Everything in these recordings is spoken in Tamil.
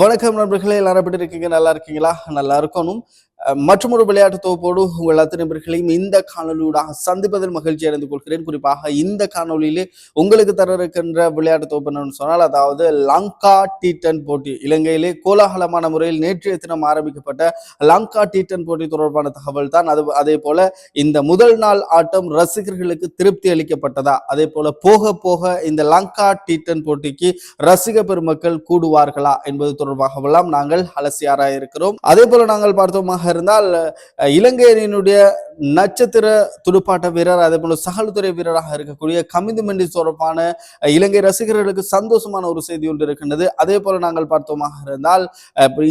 வணக்கம் நண்பர்களே எல்லாரும் எப்படி இருக்கீங்க? நல்லா இருக்கீங்களா? நல்லா இருக்கணும். மற்றும் ஒரு விளையாட்டு தொகுப்போடு உங்கள் அத்தனை நண்பர்களையும் இந்த காணொலியூடாக சந்திப்பதில் மகிழ்ச்சி அடைந்து கொள்கிறேன். குறிப்பாக இந்த காணொலியிலே உங்களுக்கு தர இருக்கின்ற விளையாட்டு தொகுப்பு என்னன்னு சொன்னால் அதாவது லங்கா டி டென் போட்டி. இலங்கையிலே கோலாகலமான முறையில் நேற்றைய தினம் ஆரம்பிக்கப்பட்ட லங்கா டி டென் போட்டி தொடர்பான தகவல் தான். அது அதே போல இந்த முதல் நாள் ஆட்டம் ரசிகர்களுக்கு திருப்தி அளிக்கப்பட்டதா? அதே போல போக போக இந்த லங்கா டி டென் போட்டிக்கு ரசிக பெருமக்கள் கூடுவார்களா என்பது தொடர்பாகவெல்லாம் நாங்கள் அலசி அதே போல நாங்கள் பார்த்தோமாக இருந்தால் இலங்கையினுடைய நட்சத்திர துடுப்பாட்ட வீரர் அதே போல சகல்துறை வீரராக இருக்கக்கூடிய கமிந்து மெண்டி தொடர்பான இலங்கை ரசிகர்களுக்கு சந்தோஷமான ஒரு செய்தி ஒன்று இருக்கின்றது. அதே போல நாங்கள் பார்த்தோமாக இருந்தால்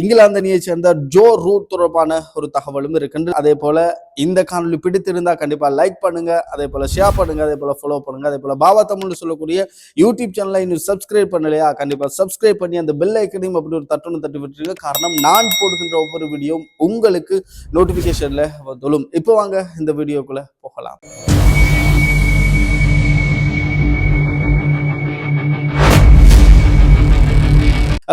இங்கிலாந்து அணியை சேர்ந்த ஜோ ரூட் தொடர்பான ஒரு தகவலும் இருக்கின்றது. அதே போல இந்த காணொலி பிடித்திருந்தா கண்டிப்பா லைக் பண்ணுங்க அதே போல ஷேர் பண்ணுங்க அதே போல ஃபாலோ பண்ணுங்க அதே போல பாபா தமிழ்னு சொல்லக்கூடிய யூடியூப் சேனலை இன்னும் சப்ஸ்கிரைப் பண்ணலையா கண்டிப்பா சப்ஸ்கிரைப் பண்ணி அந்த பெல் ஐக்கனையும் அப்படி ஒரு தட்டுன்னு தட்டி விட்டுருங்க. காரணம் நான் போடுகின்ற ஒவ்வொரு வீடியோவும் உங்களுக்கு நோட்டிபிகேஷன்ல வந்துடும். இப்போ வாங்க இந்த வீடியோக்குள்ள போகலாம்.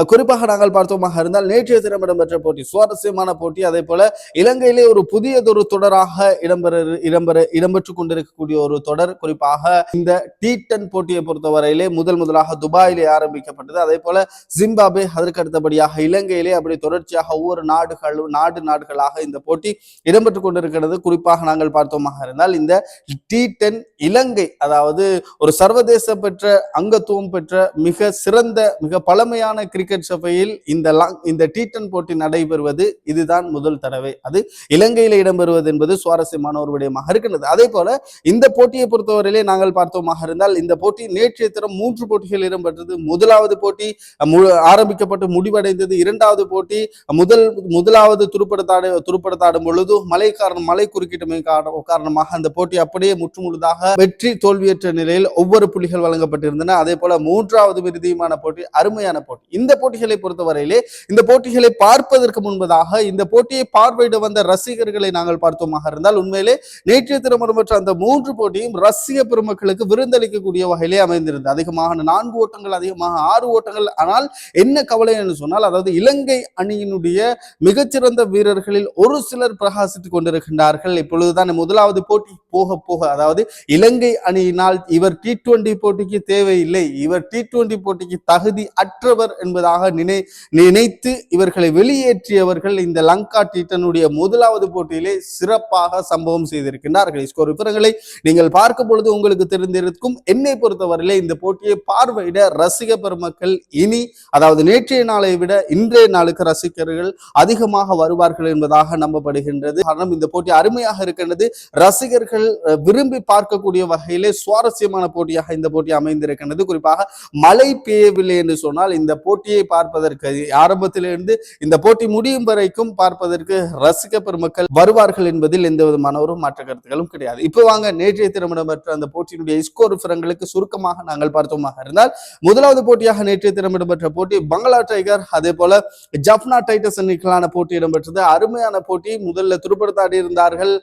குறிப்பாக நாங்கள் பார்த்தோமாக இருந்தால் நேற்றைய தினம் இடம்பெற்ற போட்டி சுவாரஸ்யமான போட்டி. அதே போல இலங்கையிலே ஒரு புதியதொரு தொடராக இடம்பெற இடம்பெற இடம்பெற்று கொண்டிருக்கக்கூடிய ஒரு தொடர் குறிப்பாக இந்த டி டென் போட்டியை பொறுத்தவரையிலே முதல் முதலாக துபாயிலே ஆரம்பிக்கப்பட்டது. அதே போல ஜிம்பாபே அதற்கு அடுத்தபடியாக இலங்கையிலே அப்படி தொடர்ச்சியாக ஒவ்வொரு நாடுகளும் நாடு நாடுகளாக இந்த போட்டி இடம்பெற்று கொண்டிருக்கிறது. குறிப்பாக நாங்கள் பார்த்தோமாக இருந்தால் இந்த டி டென் இலங்கை அதாவது ஒரு சர்வதேச பெற்ற அங்கத்துவம் பெற்ற மிக சிறந்த மிக பழமையான கிரிக்கெட் சபையில் இந்த லாங் இந்த டி டென் போட்டி நடைபெறுவது இதுதான் முதல் தடவை. அது இலங்கையில் இடம்பெறுவது என்பது சுவாரஸ்யமான ஒரு விடயமாக இருக்கின்றது. அதே போல இந்த போட்டியை பொறுத்தவரையிலே நாங்கள் பார்த்தோமாக இருந்தால் இந்த போட்டி நேற்றைய தினம் மூன்று போட்டிகள் இடம்பெற்றது. முதலாவது போட்டி ஆரம்பிக்கப்பட்டு முடிவடைந்தது. இரண்டாவது போட்டி முதல் முதலாவது துருப்படுத்தாடு துருப்படுத்தாடும் பொழுது மழை காரணம் மழை குறுக்கிட்டமை காரணமாக அந்த போட்டி அப்படியே முற்றுமுழுதாக வெற்றி தோல்வியற்ற நிலையில் ஒவ்வொரு புள்ளிகள் வழங்கப்பட்டிருந்தன. அதே போல மூன்றாவது விருதியுமான போட்டி அருமையான போட்டி. இந்த இந்த போட்டிகளை பொறுத்தவரையிலே இந்த போட்டிகளை பார்ப்பதற்கு முன்பதாக இந்த போட்டியை பார்வையிட வந்த ரசிகர்களை நாங்கள் பார்த்தோமாக இருந்தால் உண்மையிலே நேற்றைய திருமணம் பெற்ற அந்த மூன்று போட்டியும் ரசிக பெருமக்களுக்கு விருந்தளிக்கக்கூடிய வகையிலே அமைந்திருந்தது. அதிகமாக நான்கு ஓட்டங்கள் அதிகமாக ஆறு ஓட்டங்கள். ஆனால் என்ன கவலை என்று சொன்னால் அதாவது இலங்கை அணியினுடைய மிகச்சிறந்த வீரர்களில் ஒரு சிலர் பிரகாசித்துக் கொண்டிருக்கின்றார்கள். இப்பொழுதுதான் முதலாவது போட்டி போக போக அதாவது இலங்கை அணியினால் இவர் டி டுவெண்டி போட்டிக்கு தேவையில்லை. இவர் டி டுவெண்டி போட்டிக்கு தகுதி அற்றவர் என்பது என்பதாக நினை நினைத்து இவர்களை வெளியேற்றியவர்கள் இந்த லங்கா டீட்டனுடைய முதலாவது போட்டியிலே சிறப்பாக சம்பவம் செய்திருக்கின்றார்கள். ஸ்கோர் விவரங்களை நீங்கள் பார்க்கும் பொழுது உங்களுக்கு தெரிந்திருக்கும் என்னை பொறுத்தவரையிலே இந்த போட்டியை பார்வையிட ரசிக பெருமக்கள் இனி அதாவது நேற்றைய நாளை விட இன்றைய நாளுக்கு ரசிகர்கள் அதிகமாக வருவார்கள் என்பதாக நம்பப்படுகின்றது. காரணம் இந்த போட்டி அருமையாக இருக்கின்றது. ரசிகர்கள் விரும்பி பார்க்கக்கூடிய வகையிலே சுவாரஸ்யமான போட்டியாக இந்த போட்டி அமைந்திருக்கின்றது. குறிப்பாக மழை பெய்யவில்லை என்று சொன்னால் இந்த போட்டி போட்டியை பார்ப்பதற்கு ஆரம்பத்திலிருந்து இந்த போட்டி முடியும் வரைக்கும் பார்ப்பதற்கு ரசிக பெருமக்கள் வருவார்கள் என்பதில் எந்த விதமான ஒரு மாற்ற கருத்துக்களும் கிடையாது. இப்போ வாங்க நேற்றைய தினம் பெற்ற அந்த போட்டியினுடைய ஸ்கோர் விவரங்களுக்கு சுருக்கமாக நாங்கள் பார்த்தோமாக இருந்தால் முதலாவது போட்டியாக நேற்றைய தினம் இடம்பெற்ற போட்டி பங்களா டைகர். அதே போல ஜப்னா டைட்டஸ் அணிகளான போட்டி இடம்பெற்றது. அருமையான போட்டி. முதல்ல துருப்படுத்தாடி இருந்தார்கள்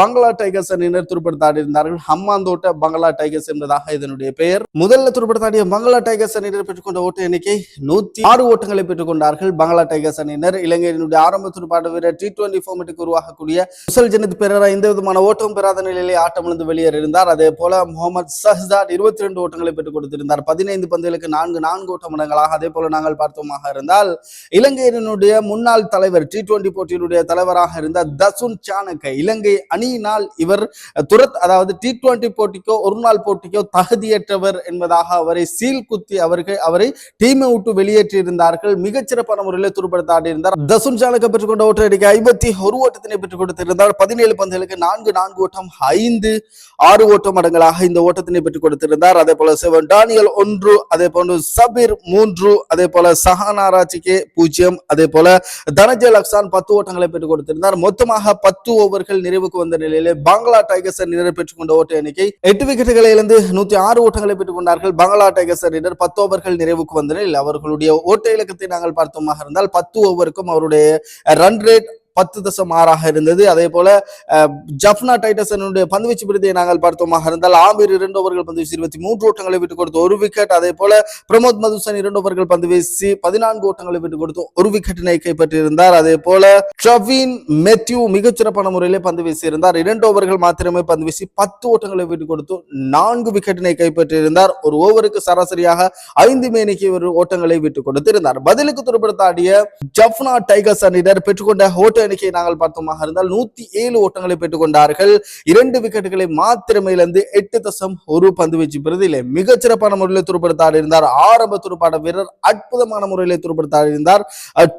பங்களா டைகர்ஸ் அணியினர் துருப்படுத்தாடி இருந்தார்கள். ஹம்மாந்தோட்ட பங்களா டைகர்ஸ் என்பதாக இதனுடைய பெயர். முதல்ல துருப்படுத்தாடிய பங்களா டைகர்ஸ் அணியினர் பெற்றுக்கொண்ட ஓட்ட எண்ணிக்கை நூத்தி நூத்தி ஆறு ஓட்டங்களை பெற்றுக் கொண்டார்கள். பங்களா டைகர்ஸ் அணியினர் இலங்கையினுடைய ஆரம்ப துடுப்பாட்ட வீரர் டி டுவெண்டி ஃபார்மெட்டுக்கு உருவாகக்கூடிய முசல் ஜனித் பெரரா எந்த விதமான ஓட்டமும் பெறாத நிலையிலே ஆட்டமிழந்து வெளியேறியிருந்தார். அதே போல முகமது சஹ்தாட் இருபத்தி ரெண்டு ஓட்டங்களை பெற்றுக் கொடுத்திருந்தார். பதினைந்து பந்துகளுக்கு நான்கு நான்கு ஓட்ட மடங்களாக அதே போல நாங்கள் பார்த்தோமாக இருந்தால் இலங்கையினுடைய முன்னாள் தலைவர் டி டுவெண்டி போட்டியினுடைய தலைவராக இருந்த தசுன் சாணக்க இலங்கை அணியினால் இவர் துரத் அதாவது டி டுவெண்டி போட்டிக்கோ ஒரு நாள் போட்டிக்கோ தகுதியற்றவர் என்பதாக அவரை சீல் குத்தி அவர்கள் அவரை டீமை விட்டு வெளியே வெளியேற்றி இருந்தார்கள் மிகச்சிறப்பான முறையில் துருப்படுத்தாடி இருந்தார் தசுன் சாணக்க பெற்றுக்கொண்ட ஓட்ட எண்ணிக்கை ஐம்பத்தி ஒரு ஓட்டத்தினை பெற்றுக் கொடுத்திருந்தார் பதினேழு பந்துகளுக்கு நான்கு நான்கு ஓட்டம் ஐந்து ஆறு ஓட்டம் மடங்களாக இந்த ஓட்டத்தினை பெற்றுக் கொடுத்திருந்தார் அதே போல செவன் டானியல் ஒன்று அதே போன்று சபீர் மூன்று அதே போல சஹானா பூஜ்ஜியம் அதே போல தனஜய் லக்ஸான் பத்து ஓட்டங்களை பெற்றுக் கொடுத்திருந்தார் மொத்தமாக பத்து ஓவர்கள் நிறைவுக்கு வந்த நிலையிலே பங்களா டைகர்ஸ் அணியினர் பெற்றுக் கொண்ட ஓட்ட எண்ணிக்கை எட்டு விக்கெட்டுகளை இழந்து நூத்தி ஆறு ஓட்டங்களை பெற்றுக் கொண்டார்கள் பங்களா டைகர்ஸ் அணியினர் பத்து ஓவர்கள் நிறைவுக்கு வந்த நிலையில் அவர்களுடைய ஓட்ட இலக்கத்தை நாங்கள் பார்த்தோமாக இருந்தால் பத்து ஓவருக்கும் அவருடைய ரன் ரேட் பத்து தசம் ஆறாக இருந்தது. அதே போல ஜப்னா டைட்டசனுடைய பந்துவீச்சு பிரதியை நாங்கள் பார்த்தோமாக இருந்தால் ஆமீர் இரண்டு ஓவர்கள் பந்து வீசி இருபத்தி மூன்று ஓட்டங்களை விட்டுக் கொடுத்து ஒரு விக்கெட் அதே போல பிரமோத் மதுசன் இரண்டு ஓவர்கள் பந்து வீசி பதினான்கு ஓட்டங்களை விட்டுக் கொடுத்து ஒரு விக்கெட்டினை கைப்பற்றியிருந்தார். அதே போல ட்ரவீன் மெத்யூ மிகச்சிறப்பான முறையிலே பந்து வீசியிருந்தார். இரண்டு ஓவர்கள் மாத்திரமே பந்து வீசி பத்து ஓட்டங்களை விட்டுக் கொடுத்து நான்கு விக்கெட்டினை கைப்பற்றியிருந்தார். ஒரு ஓவருக்கு சராசரியாக ஐந்து மேனிக்கு ஒரு ஓட்டங்களை விட்டு கொடுத்திருந்தார். பதிலுக்கு துருப்படுத்தாடிய ஜப்னா டைகர்ஸ் அணியினர் பெற்றுக்கொண்ட ஓட்ட எண்ணிக்கையை நாங்கள் பார்த்தோமாக இருந்தால் நூத்தி ஏழு ஓட்டங்களை பெற்றுக் கொண்டார்கள். இரண்டு விக்கெட்டுகளை மாத்திரமே இழந்து எட்டு தசம் ஒரு பந்து வீச்சு பிரதியிலே மிகச்சிறப்பான முறையில் துடுப்படுத்தாடி இருந்தார் ஆரம்ப துருப்பாட வீரர் அற்புதமான முறையில் துடுப்படுத்தாடி இருந்தார்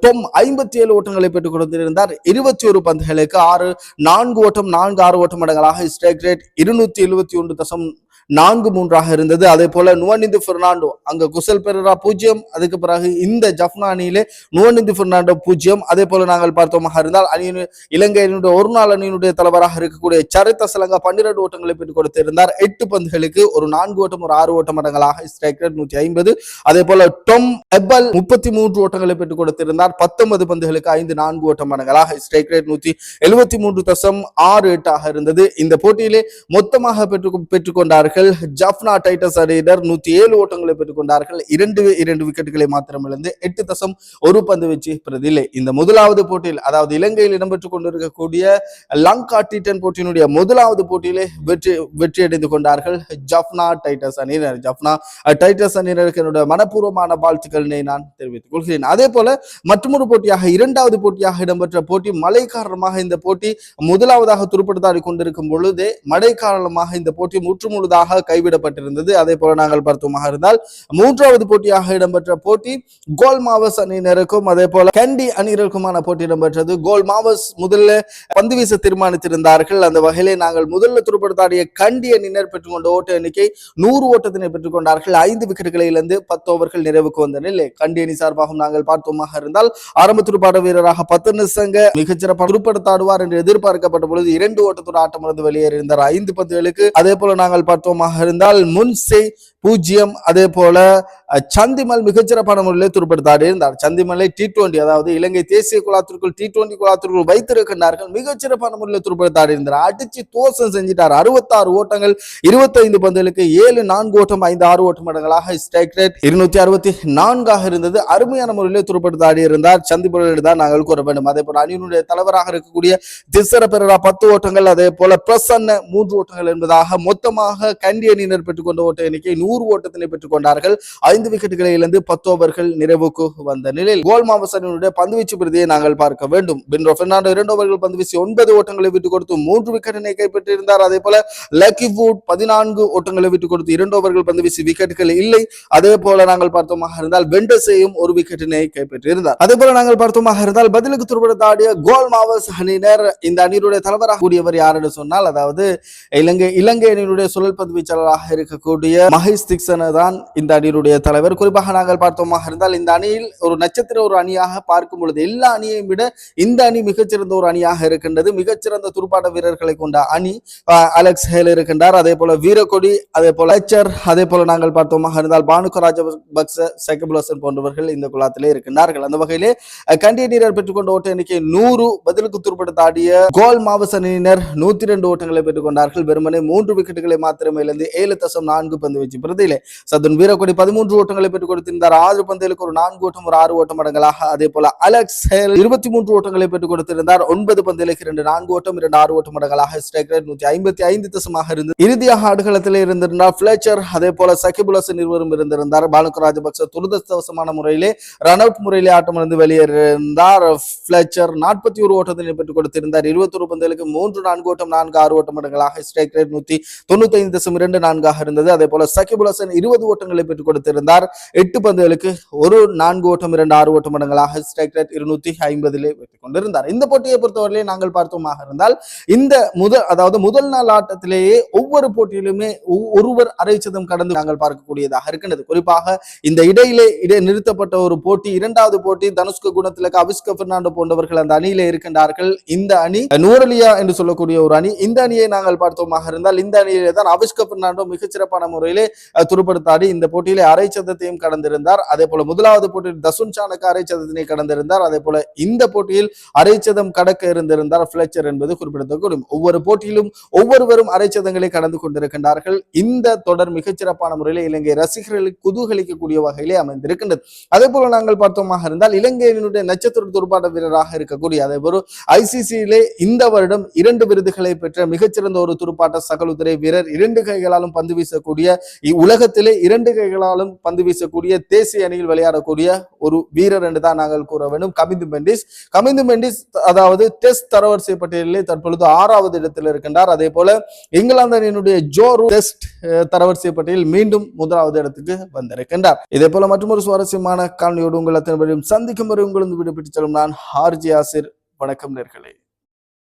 டொம் ஐம்பத்தி ஏழு ஓட்டங்களை பெற்றுக் கொடுத்திருந்தார். இருபத்தி ஒரு பந்துகளுக்கு ஆறு நான்கு ஓட்டம் நான்கு ஆறு ஓட்டம் மடங்களாக ஸ்ட்ரைக் ரேட் இருநூத்தி எழுபத்தி ஒன்று தசம் நான்கு மூன்றாக இருந்தது. அதே போல நுவனிந்து பெர்னாண்டோ அங்க குசல் பெரரா பூஜ்ஜியம் அதுக்கு பிறகு இந்த ஜப்னா அணியிலே நுவனிந்து பெர்னாண்டோ பூஜ்ஜியம் அதே போல நாங்கள் பார்த்தோமாக இருந்தால் அணியின் இலங்கையினுடைய ஒரு நாள் அணியினுடைய தலைவராக இருக்கக்கூடிய சரித்த சலங்கா பன்னிரண்டு ஓட்டங்களை பெற்றுக் கொடுத்திருந்தார். எட்டு பந்துகளுக்கு ஒரு நான்கு ஓட்டம் ஒரு ஆறு ஓட்டம் அடங்கலாக ஸ்ட்ரைக் ரேட் நூற்றி ஐம்பது. அதே போல டொம் எபல் முப்பத்தி மூன்று ஓட்டங்களை பெற்றுக் கொடுத்திருந்தார். பத்தொன்பது பந்துகளுக்கு ஐந்து நான்கு ஓட்டம் மடங்களாக ஸ்ட்ரைக் ரேட் நூத்தி எழுபத்தி மூன்று தசம் ஆறு எட்டாக இருந்தது. இந்த போட்டியிலே மொத்தமாக பெற்று பெற்றுக்கொண்டார்கள் ஜப்னா டைட்டஸ் அணியினர் நூத்தி ஏழு ஓட்டங்களை பெற்றுக்கொண்டார்கள். இரண்டு இரண்டு விக்கெட்டுகளை மாத்திரம் இழந்து எட்டு தசம் ஒரு பந்து வச்சு பிரதிலே இந்த முதலாவது போட்டியில் அதாவது இலங்கையில் இடம்பெற்றுக் கொண்டிருக்கக்கூடிய லங்கா டி டென் போட்டியினுடைய முதலாவது போட்டியிலே வெற்றி வெற்றி அடைந்து கொண்டார்கள் ஜப்னா டைட்டஸ் அணியினர். ஜப்னா டைட்டஸ் அணியினருக்கு என்னுடைய மனப்பூர்வமான வாழ்த்துக்களினை நான் தெரிவித்துக் கொள்கிறேன். அதே போல மற்றொரு போட்டியாக இரண்டாவது போட்டியாக இடம்பெற்ற போட்டி மழை காரணமாக இந்த போட்டி முதலாவதாக துருப்படுத்தாடி கொண்டிருக்கும் பொழுதே மழை காரணமாக இந்த போட்டி முற்று முழுதாக கைவிடப்பட்டிருந்தது. அதே போல நாங்கள் பார்த்தோமாக இருந்தால் மூன்றாவது போட்டியாக இடம்பெற்ற போட்டி கோல் மாவஸ் அணியினருக்கும் அதே போல கண்டி அணியினருக்குமான போட்டி இடம்பெற்றது. கோல் மாவஸ் முதல்ல பந்து வீச தீர்மானித்திருந்தார்கள். அந்த வகையிலே நாங்கள் முதல்ல துருப்படுத்தாடிய கண்டி அணியினர் பெற்றுக்கொண்ட ஓட்ட எண்ணிக்கை நூறு ஓட்டத்தினை பெற்றுக்கொண்டார்கள். ஐந்து விக்கெட்டுகளை இழந்து பத்து ஓவர்கள் நிறைவுக்கு வந்த நிலை. கண்டி அணி சார்பாகவும் நாங்கள் பார்த்தோமாக இருந்தால் ஆரம்ப துடுப்பாட்ட வீரராக பத்து நிசங்க மிகச்சிறப்பாக துடுப்படுத்தாடுவார் என்று எதிர்பார்க்கப்பட்ட பொழுது இரண்டு ஓட்டத்தோட ஆட்டமிருந்து வெளியேறியிருந்தார். ஐந்து பந்துகளுக்கு அதே போல நாங்கள் பார்த்தோம் பார்த்தோமாக இருந்தால் முன்சே பூஜ்ஜியம் அதே போல சந்திமல் மிகச்சிறப்பான முறையில் துருப்படுத்தாடி இருந்தார். சந்திமலை டி டுவெண்டி அதாவது இலங்கை தேசிய குழாத்திற்குள் டி டுவெண்டி குழாத்திற்குள் வைத்திருக்கின்றார்கள். மிகச்சிறப்பான முறையில் துருப்படுத்தாடி இருந்தார். அடிச்சு தோசம் செஞ்சிட்டார். அறுபத்தாறு ஓட்டங்கள் இருபத்தைந்து பந்துகளுக்கு ஏழு நான்கு ஓட்டம் ஐந்து ஆறு ஓட்டம் மடங்களாக ஸ்ட்ரைக் ரேட் இருநூத்தி அறுபத்தி நான்காக இருந்தது. அருமையான முறையில் துருப்படுத்தாடி இருந்தார். சந்திபுரில் தான் நாங்கள் கூற வேண்டும். அதே போல அணியினுடைய தலைவராக இருக்கக்கூடிய திசர பெரரா பத்து ஓட்டங்கள் அதே போல பிரசன்ன மூன்று ஓட்டங்கள் என்பதாக மொத்தமாக கண்டி அணியினர் பெற்றுக்கொண்ட ஓட்ட எண்ணிக்கை நூறு ஓட்டத்தினை பெற்றுக்கொண்டார்கள் ஐந்து விக்கெட்டுகளை இழந்து பத்து ஓவர்கள் நிறைவுக்கு வந்த நிலையில் கோல் மாவசனுடைய பந்துவீச்சு பிரதியை நாங்கள் பார்க்க வேண்டும். பின்ரோ பெர்னாண்டோ இரண்டு ஓவர்கள் பந்து வீசி ஒன்பது ஓட்டங்களை விட்டுக் கொடுத்து மூன்று விக்கெட்டினை கைப்பற்றியிருந்தார். அதே போல லக்கி வுட் பதினான்கு ஓட்டங்களை விட்டுக் கொடுத்து இரண்டு ஓவர்கள் பந்து வீசி விக்கெட்டுகள் இல்லை. அதே போல நாங்கள் பார்த்தோமாக இருந்தால் வெண்டசையும் ஒரு விக்கெட்டினை கைப்பற்றியிருந்தார். அதே போல நாங்கள் பார்த்தோமாக இருந்தால் பதிலுக்கு துருப்படுத்தாடிய கோல் மாவஸ் அணியினர் இந்த அணியினுடைய தலைவராக கூடியவர் யார் என்று சொன்னால் அதாவது இலங்கை இலங்கை அணியினுடைய சுழல் பந்து வீச்சாளராக இருக்கக்கூடிய மகேஷ் திக்சன தான் இந்த அணியினுடைய தலைவர். குறிப்பாக நாங்கள் பார்த்தோமாக இருந்தால் இந்த அணியில் ஒரு நட்சத்திர ஒரு அணியாக பார்க்கும் பொழுது எல்லா அணியையும் விட இந்த அணி மிகச்சிறந்த ஒரு அணியாக இருக்கின்றது. மிகச்சிறந்த துடுப்பாட்ட வீரர்களை கொண்ட அணி அலெக்ஸ் ஹேல் இருக்கின்றார். அதே போல வீரக்கொடி அதே போல லெச்சர் அதே போல நாங்கள் பார்த்தோமாக இருந்தால் பானுக ராஜபக்ச சைக்கபுலசன் போன்றவர்கள் இந்த குலாத்திலே இருக்கின்றார்கள். அந்த வகையிலே கண்டிய நீரர் பெற்றுக்கொண்ட ஓட்ட எண்ணிக்கை நூறு பதிலுக்கு துருப்படுத்தாடிய கோல் மாவச அணியினர் நூத்தி ரெண்டு ஓட்டங்களை பெற்றுக்கொண்டார்கள். வெறுமனே மூன்று விக்கெட்டுகளை மாத்திரமே இழந்து ஏழு தசம் நான்கு பந்து வச்சு பிரதியிலே. சதுன் வீரக்கொடி பதிமூன்று ஓட்டங்களை பெற்றுக் கொடுத்திருந்தார். ஆறு பந்தயலுக்கு ஒரு நான்கு ஓட்டம் ஒரு ஆறு ஓட்டம் அடங்கலாக. அதே போல அலெக்ஸ் இருபத்தி மூன்று ஓட்டங்களை பெற்றுக் கொடுத்திருந்தார். ஒன்பது பந்தயலுக்கு இரண்டு நான்கு ஓட்டம் இரண்டு ஆறு ஓட்டம் அடங்கலாக. ஸ்ட்ரைக் ரேட் நூத்தி ஐம்பத்தி ஐந்து தசமாக இருந்து இறுதியாக ஆடுகளத்தில் இருந்திருந்தார். பிளேச்சர் அதே போல சகிபுலசன் இருவரும் இருந்திருந்தார். பானுக ராஜபக்ச துரதிருஷ்டவசமான முறையிலே ரன் அவுட் முறையிலே ஆட்டமிருந்து வெளியேறியிருந்தார். பிளேச்சர் நாற்பத்தி ஒரு ஓட்டத்தினை பெற்றுக் கொடுத்திருந்தார். இருபத்தொரு பந்தயலுக்கு மூன்று நான்கு ஓட்டம் நான்கு ஆறு ஓட்டம் அடங்கலாக. ஸ்ட்ரைக் ரேட் நூத்தி தொண்ணூத்தி ஐந்து தசம் இரண்டு நான்காக இருந்தது. அதே போல சகிபுலசன் இருபது ஓட்டங்களை பெற்றுக் கொடுத்திருந்தார். எட்டு பந்துகளுக்கு ஒரு நான்கு ஓட்டம் இரண்டு ஆறு ஓட்டம் மடங்களாக ஸ்ட்ரைக் ரேட் இருநூத்தி ஐம்பதிலே வெற்றி கொண்டிருந்தார். இந்த போட்டியை பொறுத்தவரையிலே நாங்கள் பார்த்தோமாக இருந்தால் இந்த முதல் அதாவது முதல் நாள் ஆட்டத்திலேயே ஒவ்வொரு போட்டியிலுமே ஒருவர் அரை சதம் கடந்து நாங்கள் பார்க்கக்கூடியதாக இருக்கின்றது. குறிப்பாக இந்த இடையிலே இடை நிறுத்தப்பட்ட ஒரு போட்டி இரண்டாவது போட்டி தனுஷ்க குணத்திலக்கு அவிஸ்க பெர்னாண்டோ போன்றவர்கள் அந்த அணியிலே இருக்கின்றார்கள். இந்த அணி நூரலியா என்று சொல்லக்கூடிய ஒரு அணி இந்த அணியை நாங்கள் பார்த்தோமாக இருந்தால் இந்த அணியிலே தான் அவிஸ்க பெர்னாண்டோ மிகச்சிறப்பான முறையிலே துருப்படுத்தாடி இந்த போட்டியிலே அரை சதத்தையும் கடந்திருந்தார். அதே போல முதலாவது போட்டியில் தசுன் சானக்கு அரை சதத்தினை கடந்திருந்தார். அதே போல இந்த போட்டியில் அரை சதம் கடக்க இருந்திருந்தார் பிளச்சர் என்பது குறிப்பிடத்தக்கது ஒவ்வொரு போட்டியிலும் ஒவ்வொருவரும் அரை சதங்களை கடந்து கொண்டிருக்கின்றார்கள். இந்த தொடர் மிகச்சிறப்பான முறையில் இலங்கை ரசிகர்களுக்கு குதூகலிக்கக்கூடிய வகையிலே அமைந்திருக்கின்றது. அதே போல நாங்கள் பார்த்தோமாக இருந்தால் இலங்கையினுடைய நட்சத்திர துடுப்பாட்ட வீரராக இருக்கக்கூடிய அதே போல ஐசிசியிலே இந்த வருடம் இரண்டு விருதுகளை பெற்ற மிகச்சிறந்த ஒரு துடுப்பாட்ட சகலுத்துறை வீரர் இரண்டு கைகளாலும் பந்து வீசக்கூடிய உலகத்திலே இரண்டு கைகளாலும் பந்து வீசக்கூடிய தேசிய அணியில் விளையாடக்கூடிய ஒரு வீரர் என்று தான் நாங்கள் கூற வேண்டும். கமிந்து மெண்டிஸ். கமிந்து மெண்டிஸ் அதாவது டெஸ்ட் தரவரிசை பட்டியலிலே தற்பொழுது ஆறாவது இடத்தில் இருக்கின்றார். அதே போல இங்கிலாந்து அணியினுடைய ஜோரு டெஸ்ட் தரவரிசை பட்டியலில் மீண்டும் முதலாவது இடத்துக்கு வந்திருக்கின்றார். இதே போல மற்றொரு சுவாரஸ்யமான காணொலியோடு உங்கள் அத்தனை சந்திக்கும் வரை உங்களது விடுபட்டு செல்லும் நான் ஹார்ஜி ஆசிர். வணக்கம் நேர்களே.